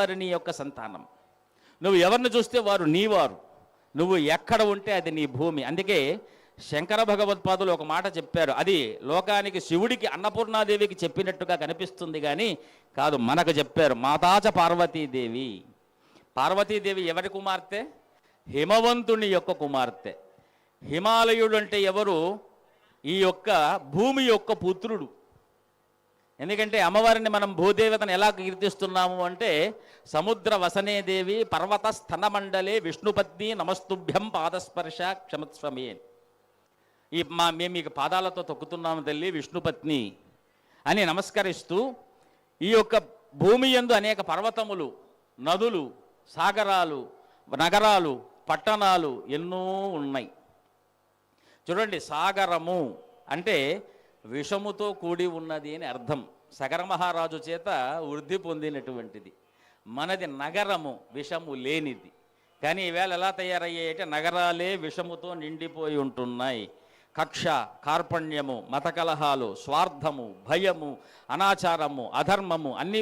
వారు నీ యొక్క సంతానం. నువ్వు ఎవరిని చూస్తే వారు నీవారు. నువ్వు ఎక్కడ ఉంటే అది నీ భూమి. అందుకే శంకర భగవత్పాదులు ఒక మాట చెప్పారు. అది లోకానికి శివుడికి అన్నపూర్ణాదేవికి చెప్పినట్టుగా కనిపిస్తుంది కానీ కాదు మనకు చెప్పారు. మాతాచ పార్వతీదేవి. పార్వతీదేవి ఎవరి కుమార్తె? హిమవంతుని యొక్క కుమార్తె. హిమాలయుడు అంటే ఎవరు? ఈ యొక్క భూమి యొక్క పుత్రుడు. ఎందుకంటే అమ్మవారిని మనం భూదేవతను ఎలా కీర్తిస్తున్నాము అంటే సముద్ర వసనే దేవి పర్వత స్థనమండలే విష్ణుపత్ని నమస్తుభ్యం పాదస్పర్శ క్షమస్వమే. ఈ మా మేము మీకు పాదాలతో తొక్కుతున్నాము తల్లి విష్ణుపత్ని అని నమస్కరిస్తూ ఈ యొక్క భూమి యందు అనేక పర్వతములు నదులు సాగరాలు నగరాలు పట్టణాలు ఎన్నో ఉన్నాయి. చూడండి సాగరము అంటే విషముతో కూడి ఉన్నది అని అర్థం. సగర మహారాజు చేత వృద్ధి పొందినటువంటిది. మనది నగరము విషము లేనిది. కానీ ఈవేళ ఎలా తయారయ్యాయంటే? నగరాలే విషముతో నిండిపోయి ఉంటున్నాయి. కక్ష కార్పణ్యము మత కలహాలు స్వార్థము భయము అనాచారము అధర్మము అన్నీ